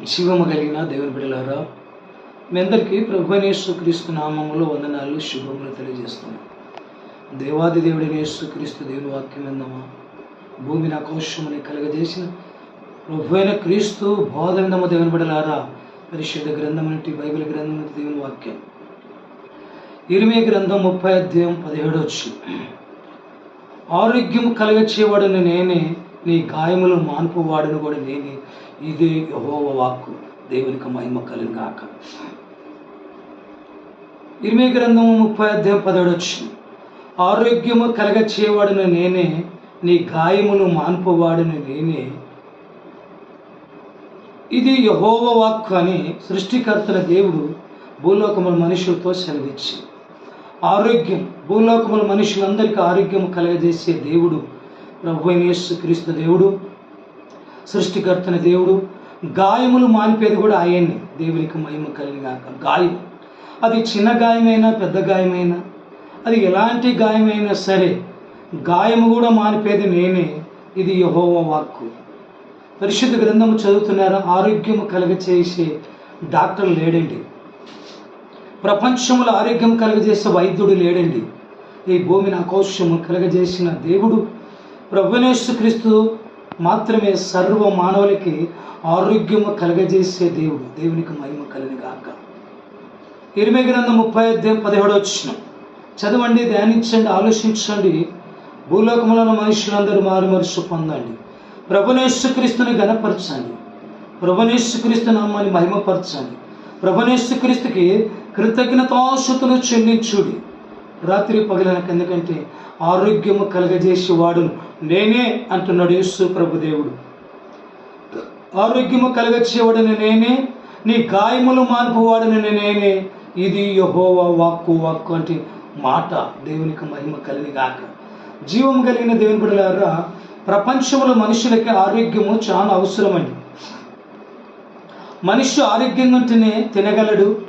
జీవము కలిగిన దేవుని బిడలారా మీ అందరికీ ప్రభునేశ్వ క్రీస్తు నామములో వందనాలు శుభములు తెలియజేస్తున్నాం. దేవాది దేవుడిని యేసు క్రీస్తు దేవుని వాక్యం విందామా? భూమిని ఆకాశముని కలగజేసిన ప్రభు అయిన క్రీస్తు బోధ విందమ దేవుని బిడలారా పరిశుద్ధ గ్రంథం నుండి బైబిల్ గ్రంథం నుండి దేవుని వాక్యం. ఇరిమే గ్రంథం ముప్పై అధ్యాయం పదిహేడు వచ్చి ఆరోగ్యం కలగచేవాడని నేనే నీ గాయములు మాన్పువాడని కూడా నేనే ఇదే యహోవ వాక్కు. దేవునికి మహిమ కలిగిన కాక ఇరిమే గ్రంథము ముప్పై అధ్యాయం పదిహేడు వచ్చి ఆరోగ్యము కలగచేవాడని నేనే నీ గాయమును మాన్పువాడని నేనే. ఇది యహోవ వాక్కు అని సృష్టికర్తల దేవుడు భూలోకముల మనుషులతో సెలవిచ్చి. ఆరోగ్యం భూలోకముల మనుషులందరికీ ఆరోగ్యం కలగజేసే దేవుడు ప్రభు యేసు క్రీస్తు దేవుడు. సృష్టికర్తన దేవుడు గాయములు మానిపేది కూడా ఆయన్ని దేవునికి మహిమ కలిగాక గాయం. అది చిన్న గాయమైనా పెద్ద గాయమైనా అది ఎలాంటి గాయమైనా సరే గాయము కూడా మానిపేది నేనే. ఇది యహోవ వాక్కు. పరిశుద్ధ గ్రంథము చదువుతున్నారా. ఆరోగ్యం కలగచేసే డాక్టర్ లేడండి. ప్రపంచంలో ఆరోగ్యం కలుగజేసే వైద్యుడు లేడండి. ఈ భూమిని అకౌష్యము కలుగజేసిన దేవుడు ప్రభునేశ్వ క్రీస్తు మాత్రమే సర్వ మానవులకి ఆరోగ్యము కలగజేసే దేవుడు. దేవునికి మహిమ కలిని గాక. ఇరవై గ్రంథం ముప్పై అధ్యాయం పదిహేడు వచ్చిన చదవండి ధ్యానించండి ఆలోచించండి. భూలోకములను మనుషులందరూ మారు మనసు పొందండి. ప్రభునేశ్వ క్రీస్తుని గణపరచండి ప్రభునేశ్వ క్రీస్తు నామాన్ని మహిమపరచండి. ప్రభునేశ్వ క్రీస్తుకి కృతజ్ఞతాశుతులు చెల్లించుడి. రాత్రి పగలనక ఎందుకంటే ఆరోగ్యము కలగజేసి వాడును. నేనే అంటున్నాడు యేసు ప్రభుదేవుడు ఆరోగ్యము కలగచేవాడని నేనే నీ గాయములు మాన్పువాడని నేనే ఇది యహోవా వాక్కు వాక్కు అంటే మాట దేవునికి మహిమ కలిగిగాక. జీవం కలిగిన దేవుని బిడలారా ప్రపంచంలో మనుషులకి ఆరోగ్యము చాలా అవసరమండి. మనిషి ఆరోగ్యంగా ఉంటేనే తినగలడు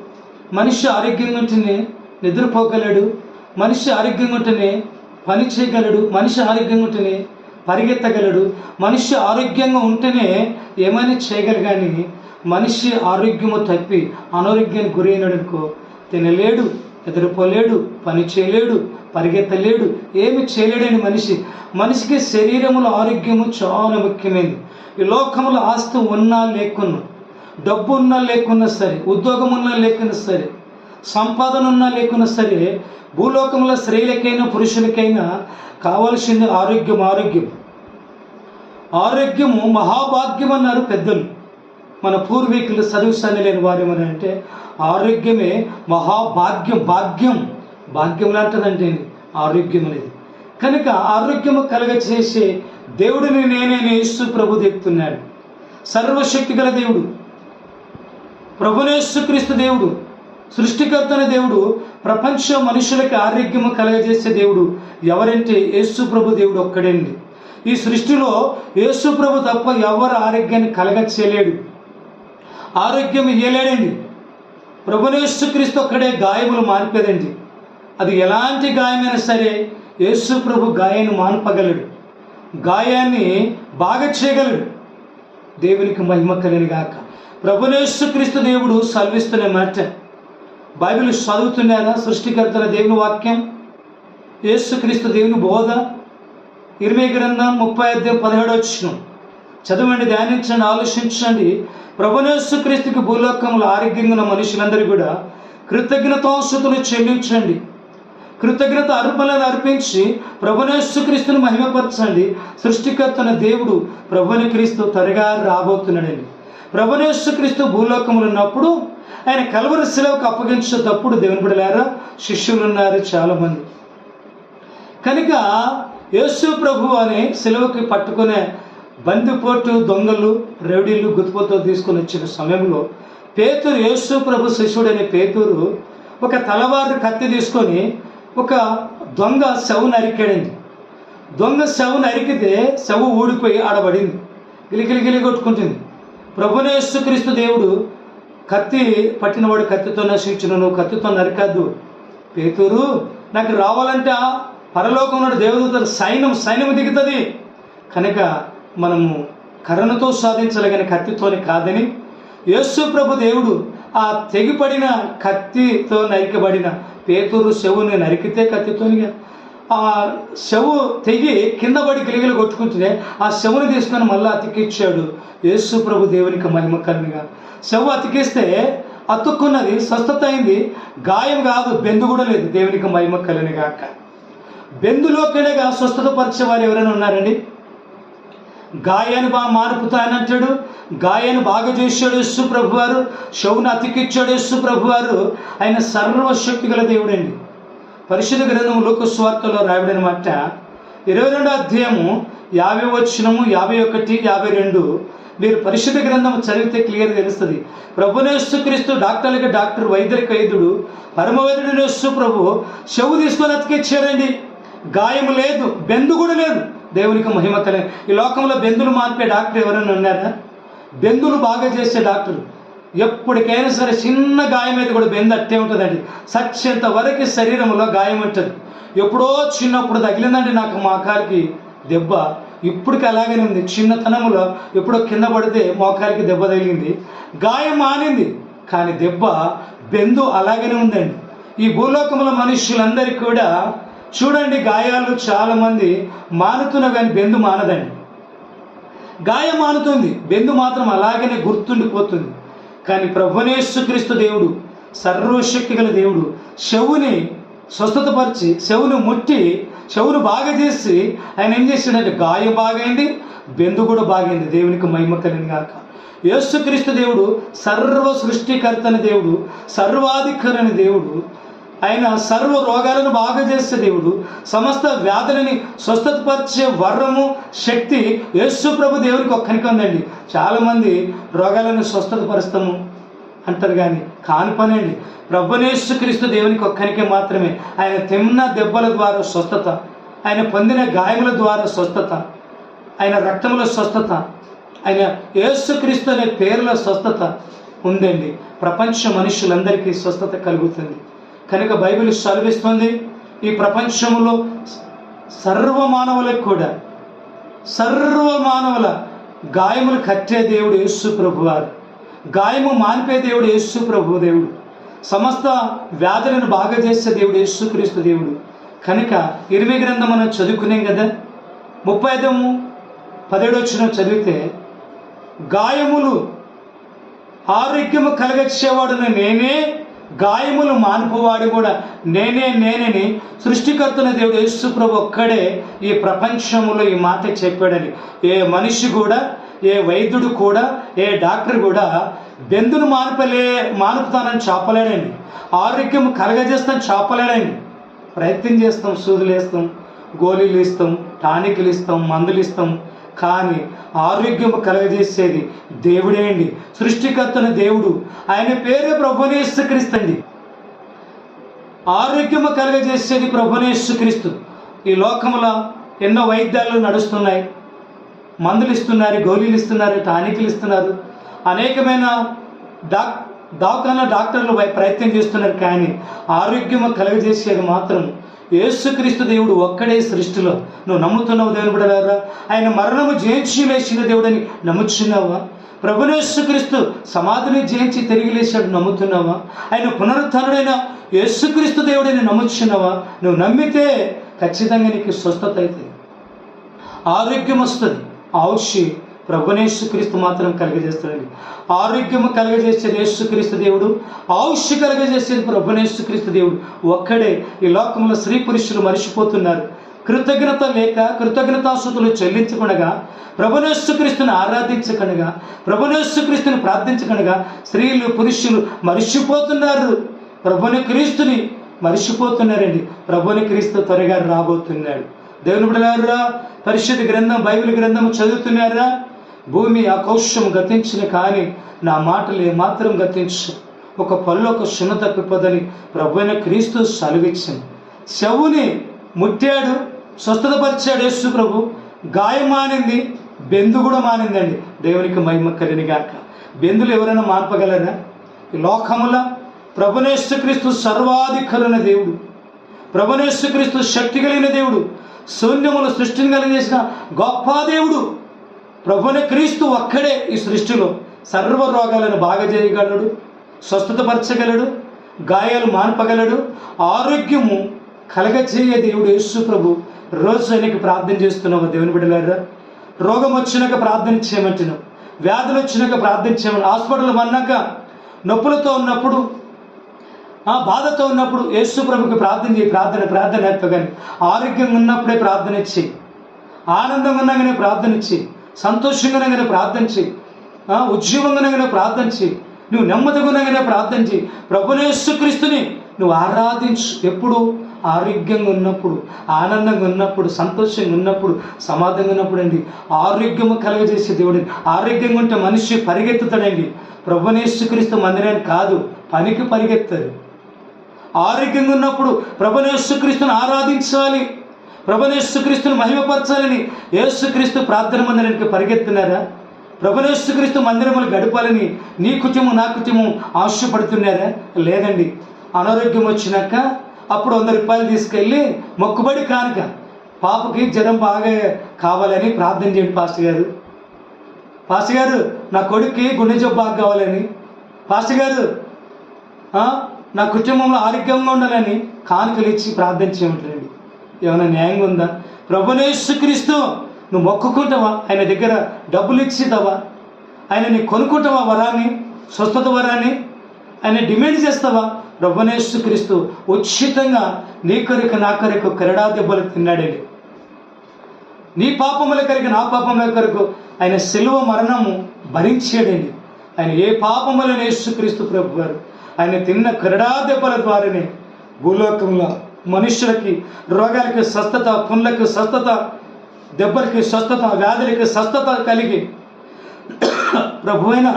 మనిషి ఆరోగ్యంగా ఉంటేనే నిద్రపోగలడు మనిషి ఆరోగ్యంగా ఉంటేనే పని చేయగలడు మనిషి ఆరోగ్యంగా ఉంటేనే పరిగెత్తగలడు. మనిషి ఆరోగ్యంగా ఉంటేనే ఏమైనా చేయగలగాని కానీ మనిషి ఆరోగ్యము తప్పి అనారోగ్యానికి గురైనాడు అనుకో తినలేడు ఎదురుపోలేడు పని చేయలేడు పరిగెత్తలేడు ఏమి చేయలేడని మనిషి. మనిషికి శరీరముల ఆరోగ్యము చాలా ముఖ్యమైనది. ఈ లోకంలో ఆస్తి ఉన్నా లేకున్నా డబ్బు ఉన్నా లేకున్నా సరే ఉద్యోగం ఉన్నా లేకున్నా సరే సంపాదన ఉన్నా లేకున్నా సరే భూలోకంలో స్త్రీలకైనా పురుషులకైనా కావలసింది ఆరోగ్యం ఆరోగ్యం. ఆరోగ్యము మహాభాగ్యం అన్నారు పెద్దలు. మన పూర్వీకులు సర్వసాన్ని లేని వారు అంటే ఆరోగ్యమే మహాభాగ్యం భాగ్యం. భాగ్యం లాంటిదంటే ఆరోగ్యం అనేది. కనుక ఆరోగ్యము కలగచేసే దేవుడిని నేనే నేస్తూ ప్రభు చెప్తున్నాడు. సర్వశక్తి గల దేవుడు. ప్రభునేశ్వక్రీస్తు దేవుడు. సృష్టికర్తన దేవుడు ప్రపంచ మనుషులకి ఆరోగ్యము కలగజేసే దేవుడు. ఎవరంటే యేసు ప్రభు దేవుడు ఒక్కడండి. ఈ సృష్టిలో యేసు ప్రభు తప్ప ఎవరు ఆరోగ్యాన్ని కలగచేయలేడు ఆరోగ్యం ఇయ్యలేడండి. ప్రభునేశ్వక్రీస్తు ఒక్కడే గాయములు మానిపేదండి. అది ఎలాంటి గాయమైనా సరే యేసు ప్రభు గాయాన్ని మాన్పగలడు. గాయాన్ని బాగా చేయగలడు. దేవునికి మహిమ కలిగిన గాక. ప్రభునేశ్వక్రీస్తు దేవుడు సల్విస్తున్న మాట. బైబిల్ చదువుతున్నారా? సృష్టికర్తల దేవుని వాక్యం? యేసుక్రీస్తు దేవుని బోధ? ఇరవై గ్రంథం ముప్పై అధ్యాయం పదిహేడు వచ్చిన చదవండి ధ్యానించండి ఆలోచించండి. ప్రభునేశ్వక్రీస్తుకి భూలోకంలో ఆరోగ్యంగా ఉన్న మనుషులందరూ కూడా కృతజ్ఞతాశుతులు చెల్లించండి. కృతజ్ఞత అర్పణలను అర్పించి ప్రభునేశ్వక్రీస్తుని మహిమపరచండి. సృష్టికర్తన దేవుడు ప్రభుని క్రీస్తు త్వరగా రాబోతున్నాడండి. ప్రభునేశ్వక్రీస్తు భూలోకములు ఉన్నప్పుడు ఆయన కలవరి శిలవకు అప్పగించేటప్పుడు దేవుని బిడలారా శిష్యులు ఉన్నారు చాలామంది. కనుక యేసు ప్రభు అని సెలవుకి పట్టుకునే బందిపోటు దొంగలు రెవడీలు గుతుపోతో తీసుకొని వచ్చిన సమయంలో పేతురు యేసు ప్రభు శిష్యుడనే పేతురు ఒక తలవారు కత్తి తీసుకొని ఒక దొంగ శవు నరికాడండి దొంగ శవు నరికితే శవు ఊడిపోయి ఆడబడింది. గిలిగిలి గిలి కొట్టుకుంటుంది ప్రభునేశ్వక్రీస్తు దేవుడు కత్తి పట్టినవాడు కత్తితో నశించును నువ్వు కత్తితో నరికద్దు. పేతురు నాకు రావాలంటే ఆ పరలోకంలో దేవదూతల సైన్యం సైన్యం దిగుతుంది. కనుక మనము కరుణతో సాధించలేని కత్తితోని కాదని యేసు ప్రభు దేవుడు ఆ తెగిపడిన కత్తితో నరికబడిన పేతురు శవుని నరికితే కత్తితోనిగా ఆ శవు తెగి కింద పడి గిలిగిలి కొట్టుకుంటే ఆ శవుని తీసుకొని మళ్ళీ అతికిచ్చాడు యేసు ప్రభు దేవునికి మహిమ కలిగిగా శవ అతికిస్తే అతుక్కున్నది స్వస్థత అయింది గాయం కాదు బెందు కూడా లేదు. దేవునికి మహిమ కలిగినగాక. బెందులోకెడగా స్వస్థత పరిచే వారు ఎవరైనా ఉన్నారండి? గాయాన్ని బాగా మారుపుతానంటాడు గాయాన్ని బాగా చేశాడు యస్సు ప్రభు వారు శవుని అతికిచ్చాడు యస్సు ప్రభు వారు ఆయన సర్వశక్తి గల దేవుడండి. పరిశుద్ధ గ్రంథం లోక స్వార్థలో రాయబడిన మాట ఇరవై రెండో అధ్యాయము యాభై వచ్చినము యాభై ఒకటి యాభై రెండు. మీరు పరిశుద్ధ గ్రంథం చదివితే క్లియర్ తెలుస్తుంది. ప్రభునేశ్వ క్రీస్తు డాక్టర్లకి డాక్టర్ వైద్యులకి వైద్యుడు పరమవైద్యుడు నేస్తు ప్రభు చెవు తీసుకొని అతికిచ్చారండి గాయం లేదు బెందు కూడా లేదు. దేవునికి మహిమ కలే. ఈ లోకంలో బెందులు మార్పే డాక్టర్ ఎవరైనా ఉన్నారా? బెందులు బాగా చేసే డాక్టర్. ఎప్పటికైనా సరే చిన్న గాయం అయితే కూడా బెందు అట్టే ఉంటుందండి. సచ్చేంత వరకు శరీరంలో గాయం ఉంటుంది. ఎప్పుడో చిన్నప్పుడు తగిలిందండి నాకు మా కాలికి దెబ్బ ఇప్పటికి అలాగనే ఉంది. చిన్నతనంలో ఎప్పుడో కింద పడితే మోకాలికి దెబ్బ తగిలింది. గాయం మానింది. కానీ దెబ్బ బెందు అలాగనే ఉందండి. ఈ భూలోకంలో మనుషులందరికీ కూడా చూడండి గాయాలు చాలామంది మానుతున్నా కానీ బెందు మానదండి. గాయం మానుతుంది. బెందు మాత్రం అలాగనే గుర్తుండిపోతుంది. కానీ ప్రభునేశ్వక్రీస్తు దేవుడు సర్వశక్తి గల దేవుడు శవుని స్వస్థతపరిచి శవుని ముట్టి చెవులు బాగా చేసి ఆయన ఏం చేసిండంటే గాయం బాగైంది బెందు కూడా బాగైంది. దేవునికి మహిమ కలిగాక యేసుక్రీస్తు దేవుడు సర్వ సృష్టికర్తని దేవుడు సర్వాధికారని దేవుడు ఆయన సర్వ రోగాలను బాగా చేసే దేవుడు సమస్త వ్యాధులని స్వస్థతపరిచే వరము శక్తి యేసు ప్రభు దేవునికి ఒక్కరికి ఉందండి చాలామంది రోగాలను స్వస్థతపరుస్తాము. అంటారు కానీ కాని పని అండి ప్రభునేశ్వక్రీస్తు దేవునికి ఒక్కరికే మాత్రమే. ఆయన తిన్న దెబ్బల ద్వారా స్వస్థత. ఆయన పొందిన గాయముల ద్వారా స్వస్థత. ఆయన రక్తముల స్వస్థత. ఆయన యేసుక్రీస్తు అనే పేరుల స్వస్థత ఉందండి. ప్రపంచ మనుషులందరికీ స్వస్థత కలుగుతుంది. కనుక బైబిల్ సెలవిస్తుంది ఈ ప్రపంచంలో సర్వ మానవులకు కూడా సర్వ మానవుల గాయములు కట్టే దేవుడు యేసు ప్రభువారు. గాయము మాన్పే దేవుడు యేసు ప్రభు దేవుడు. సమస్త వ్యాధులను బాగా చేసే దేవుడు యేసుక్రీస్తు దేవుడు. కనుక ఇరవై గ్రంథం మనం చదువుకునేం కదా? ముప్పై ఐదము పదిహేడొచ్చిన చదివితే గాయములు ఆరోగ్యము కలగచ్చేవాడును నేనే గాయములు మానుపువాడు కూడా నేనే నేనని సృష్టికర్తన దేవుడు యేసు ప్రభు ఒక్కడే ఈ ప్రపంచంలో ఈ మాట చెప్పాడని. ఏ మనిషి కూడా ఏ వైద్యుడు కూడా ఏ డాక్టర్ కూడా బెందును మానుపలే మానుపుతానని చెప్పలేడండి ఆరోగ్యం కలగజేస్తాను చెప్పలేడండి ప్రయత్నం చేస్తాం సూదులు వేస్తాం గోళీలు ఇస్తాం టానిక్లు ఇస్తాం మందులు ఇస్తాం. కానీ ఆరోగ్యం కలగజేసేది దేవుడే అండి. సృష్టికర్తన దేవుడు. ఆయన పేరే ప్రభునేశ్వక్రీస్తండి ఆరోగ్యము కలగజేసేది ప్రభునేశ్వక్రీస్తు ఈ లోకంలో ఎన్నో వైద్యాలు నడుస్తున్నాయి. మందులు ఇస్తున్నారు గోళీలు ఇస్తున్నారు టానిక్లు ఇస్తున్నారు. అనేకమైన డాక్ దవాఖాన డాక్టర్లు ప్రయత్నం చేస్తున్నారు కానీ ఆరోగ్యం కలుగజేసేది మాత్రం యేసుక్రీస్తు దేవుడు ఒక్కడే సృష్టిలో. నువ్వు నమ్ముతున్నావు దేవుని బిడలారా ఆయన మరణము జయించి లేచిన దేవుడని నమ్ముచున్నావా? ప్రభునేశ్వక్రీస్తు సమాధిని జయించి తిరిగి లేచాడు నమ్ముతున్నావా? ఆయన పునరుద్ధరుడైన యేసుక్రీస్తు దేవుడిని నమ్ముచున్నావా? నువ్వు నమ్మితే ఖచ్చితంగా నీకు స్వస్థత అవుతుంది ఆరోగ్యం వస్తుంది. ఆవుషి ప్రభునేశ్వక్రీస్తు మాత్రం కలుగజేస్తాడండి. ఆరోగ్యం కలుగజేసేది యేసుక్రీస్తు దేవుడు ఆయుష్ కలుగజేసేది ప్రభునేశ్వక్రీస్తు దేవుడు ఒక్కడే ఈ లోకంలో స్త్రీ పురుషులు మరిచిపోతున్నారు. కృతజ్ఞత లేక కృతజ్ఞతాశుతులు చెల్లించకుండా ప్రభునేశ్వక్రీస్తుని ఆరాధించకనగా ప్రభునేశ్వక్రీస్తుని ప్రార్థించకనగా స్త్రీలు పురుషులు మరిచిపోతున్నారు. ప్రభుని క్రీస్తుని మరిచిపోతున్నారండి. ప్రభుని క్రీస్తు త్వరగా రాబోతున్నాడు. దేవుని బిడ్డలారా పరిశుద్ధ గ్రంథం బైబిల్ గ్రంథం చదువుతున్నారా? భూమి అకౌష్యం గతించిన కానీ నా మాటలు ఏమాత్రం గతించు. ఒక పళ్ళు ఒక శున తప్పిపోదని ప్రభువైన క్రీస్తు సెలవిచ్చింది శవుని ముట్టాడు స్వస్థతపరిచాడు యేసు ప్రభు. గాయం మానింది బెందు కూడా మానిందండి. దేవునికి మహిమ కలిని గాక. బెందులు ఎవరైనా మాన్పగలరా? ఈ లోకముల ప్రభునేశ్వక్రీస్తు సర్వాధికరణ దేవుడు. ప్రభునేశ్వక్రీస్తు శక్తి కలిగిన దేవుడు. శూన్యమును సృష్టిని కలిగజేసిన గొప్ప దేవుడు ప్రభుని క్రీస్తు ఒక్కడే ఈ సృష్టిలో. సర్వ రోగాలను బాగా చేయగలడు స్వస్థతపరచగలడు గాయాలు మాన్పగలడు ఆరోగ్యము కలగచేయ దేవుడు యేసు ప్రభు. రోజు ఆయనకి ప్రార్థన చేస్తున్నాము దేవుని బిడ్డలారా. రోగం వచ్చినాక ప్రార్థన చేయమంటున్నాం. వ్యాధులు వచ్చినాక ప్రార్థన చేయమని. హాస్పిటల్ అన్నాక నొప్పులతో ఉన్నప్పుడు ఆ బాధతో ఉన్నప్పుడు యేసు ప్రభుకి ప్రార్థన చేయి ప్రార్థన ప్రార్థన నేర్పగాని. ఆరోగ్యంగా ఉన్నప్పుడే ప్రార్థన ఇచ్చి. ఆనందంగా ఉన్నాగానే ప్రార్థన ఇచ్చి. సంతోషంగా ఉన్నాగానే ప్రార్థన చేయి ఆ, ఉద్యోగంగా ఉన్నాగానే ప్రార్థన చేయి నువ్వు నెమ్మదిగా ఉన్నాగానే ప్రార్థన చేయి ప్రభునేశ్వక్రీస్తుని నువ్వు ఆరాధించు. ఎప్పుడు? ఆరోగ్యంగా ఉన్నప్పుడు ఆనందంగా ఉన్నప్పుడు సంతోషంగా ఉన్నప్పుడు సమాధంగా ఉన్నప్పుడు అండి. ఆరోగ్యము కలగజేసే దేవుడు. ఆరోగ్యంగా ఉంటే మనిషి పరిగెత్తుతాడండి. ప్రభునేశ్వక్రీస్తు మందిరానికి కాదు పనికి పరిగెత్తారు ఆరోగ్యంగా ఉన్నప్పుడు ప్రభనేశ్వక్రీస్తుని ఆరాధించాలి. ప్రభనేశ్వక్రీస్తుని మహిమపరచాలని యేసుక్రీస్తు ప్రార్థన మందిరానికి పరిగెత్తున్నారా ప్రభనేశ్వక్రీస్తు మందిరములు గడపాలని నీ కుటుంబం నా కుటుంబం ఆశపడుతున్నారా? లేదండి. అనారోగ్యం వచ్చినాక అప్పుడు వంద రూపాయలు తీసుకెళ్ళి మొక్కుబడి కానుక పాపకి జ్వరం బాగా కావాలని ప్రార్థన చేయండి పాస్టర్ గారు. పాస్టర్ గారు నా కొడుక్కి గుండె జబ్బు బాగా కావాలని. పాస్టర్ గారు నా కుటుంబంలో ఆరోగ్యంగా ఉండాలని కానుకలు ఇచ్చి ప్రార్థన చేయమంటారండి ఏమైనా న్యాయంగా ఉందా? ప్రభునేశ్వక్రీస్తు నువ్వు మొక్కుకుంటావా? ఆయన దగ్గర డబ్బులు ఇచ్చిదావా ఆయన నీ కొనుక్కుంటావా వరాన్ని స్వస్థత వరాన్ని? ఆయన డిమాండ్ చేస్తావా? ప్రభునేశ్వక్రీస్తు ఉచితంగా నీ కొరకు నా కొరకు కరడా దెబ్బలు తిన్నాడండి నీ పాపముల కొరకు నా పాపముల కొరకు ఆయన సిలువ మరణము భరించాడండి ఆయన ఏ పాపములను యేసుక్రీస్తు ప్రభు గారు ఆయన తిన్న క్రీడా దెబ్బల ద్వారానే భూలోకంలో మనుషులకి రోగాలకి స్వస్థత పుండ్లకి స్వస్థత దెబ్బలకి స్వస్థత వ్యాధులకి స్వస్థత కలిగి ప్రభువైన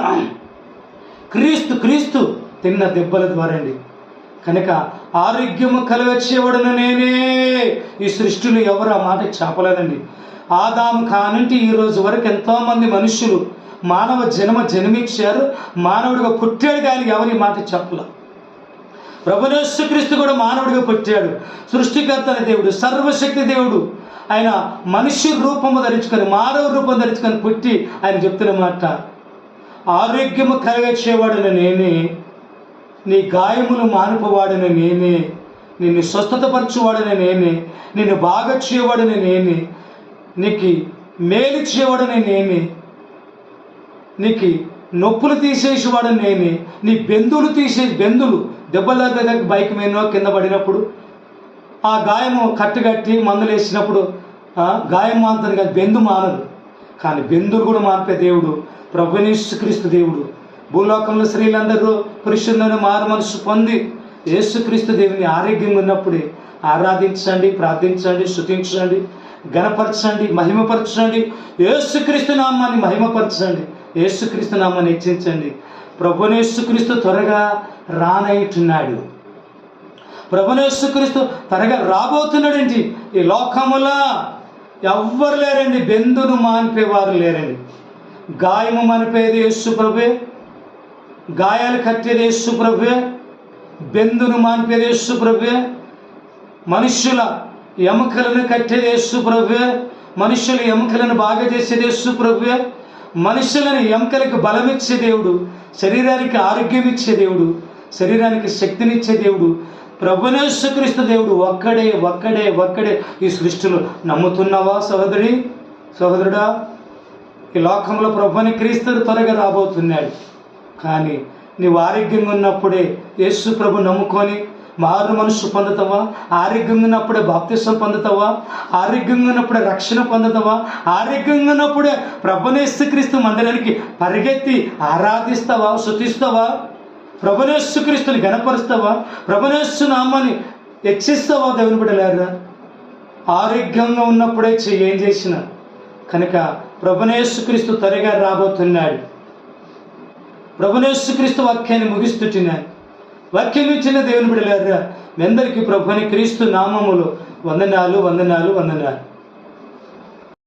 క్రీస్తు క్రీస్తు తిన్న దెబ్బల ద్వారా అండి కనుక ఆరోగ్యము కలవచ్చేవాడును నేనే. ఈ సృష్టిలో ఎవరు ఆ మాట చెప్పలేదండి. ఆదాం కానుంటి ఈ రోజు వరకు ఎంతోమంది మనుషులు మానవ జన్మ జన్మించారు. మానవుడిగా పుట్టాడు కానీ ఎవరి మాట చెప్పల. ప్రభునేశ్వక్రీస్తు కూడా మానవుడిగా పుట్టాడు. సృష్టికర్త దేవుడు సర్వశక్తి దేవుడు. ఆయన మనిషి రూపము ధరించుకొని మానవ రూపం ధరించుకొని పుట్టి ఆయన చెప్తున్న మాట ఆరోగ్యము కలగచ్చేవాడని నేనే నీ గాయములు మానుపవాడని నేనే నిన్ను స్వస్థతపరచువాడని నేనే నిన్ను బాగా చేయవాడని నేనే నీకు మేలు చేయవాడని నేనే నీకు నొప్పులు తీసేసేవాడు నేనే నీ బెందులు తీసే బెందులు దెబ్బల బైక్ మీద కింద పడినప్పుడు ఆ గాయము కట్టుకట్టి మందులు వేసినప్పుడు గాయం మానుతుంది కానీ బెందు మానదు. కానీ బెందులు కూడా మానిపే దేవుడు ప్రభునేశ్వక్రీస్తు దేవుడు. భూలోకంలో స్త్రీలందరూ పురుషులను మారు మనసు పొంది యేసుక్రీస్తు దేవుని ఆరోగ్యంగా ఉన్నప్పుడే ఆరాధించండి ప్రార్థించండి శుతించండి గణపరచండి మహిమపరచండి యేసుక్రీస్తు నామాన్ని మహిమపరచండి. యేసుక్రీస్తు నామని హెచ్చించండి. ప్రభునేసుక్రీస్తు త్వరగా రానయ్యున్నాడు ప్రభునేసుక్రీస్తు త్వరగా రాబోతున్నాడండి. ఈ లోకములా ఎవ్వరు లేరండి. బెందును మానిపేవారు లేరండి. గాయము మనిపేది యేసు ప్రభే. గాయాలు కట్టేది యేసు ప్రభే. బెందును మానిపేది యేసు ప్రభే. మనుష్యుల ఎముకలను కట్టేది యేసు ప్రభే. మనుష్యుల ఎముకలను బాగా చేసేది యేసు ప్రభే. మనుషులను ఎముకలకు బలమిచ్చే దేవుడు శరీరానికి ఆరోగ్యం ఇచ్చే దేవుడు శరీరానికి శక్తినిచ్చే దేవుడు ప్రభునేశ్వక్రీస్తు దేవుడు ఒక్కడే ఒక్కడే ఒక్కడే ఈ సృష్టిలో నమ్ముతున్నావా సహోదరి? సహోదరుడా ఈ లోకంలో ప్రభుని క్రీస్తుడు త్వరగా రాబోతున్నాడు. కానీ నీవు ఆరోగ్యంగా ఉన్నప్పుడే యేసు ప్రభు నమ్ముకొని మారు మనసు పొందుతావా? ఆరోగ్యంగా ఉన్నప్పుడే బాప్తిసం పొందుతావా? ఆరోగ్యంగా ఉన్నప్పుడే రక్షణ పొందుతావా? ఆరోగ్యంగా ఉన్నప్పుడే ప్రభునేశ్వక్రీస్తు మందిరానికి పరిగెత్తి ఆరాధిస్తావా? శుతిస్తావా ప్రభునేశ్వక్రీస్తుని గణపరుస్తావా ప్రభునేశ్వ నామాన్ని హెచ్చిస్తావా? దేవుని బిడ్డలారా? ఆరోగ్యంగా ఉన్నప్పుడే చెయ్యి ఏం చేసిన? కనుక ప్రభునేశ్వక్రీస్తు త్వరగా రాబోతున్నాడు. ప్రభునేశ్వక్రీస్తు వాక్యాన్ని ముగిస్తున్నాను వాక్యం ఇచ్చిన దేవుని బిడలారా మీ అందరికీ ప్రభుని క్రీస్తు నామములు వందనాలు వందనాలు వందనాలు.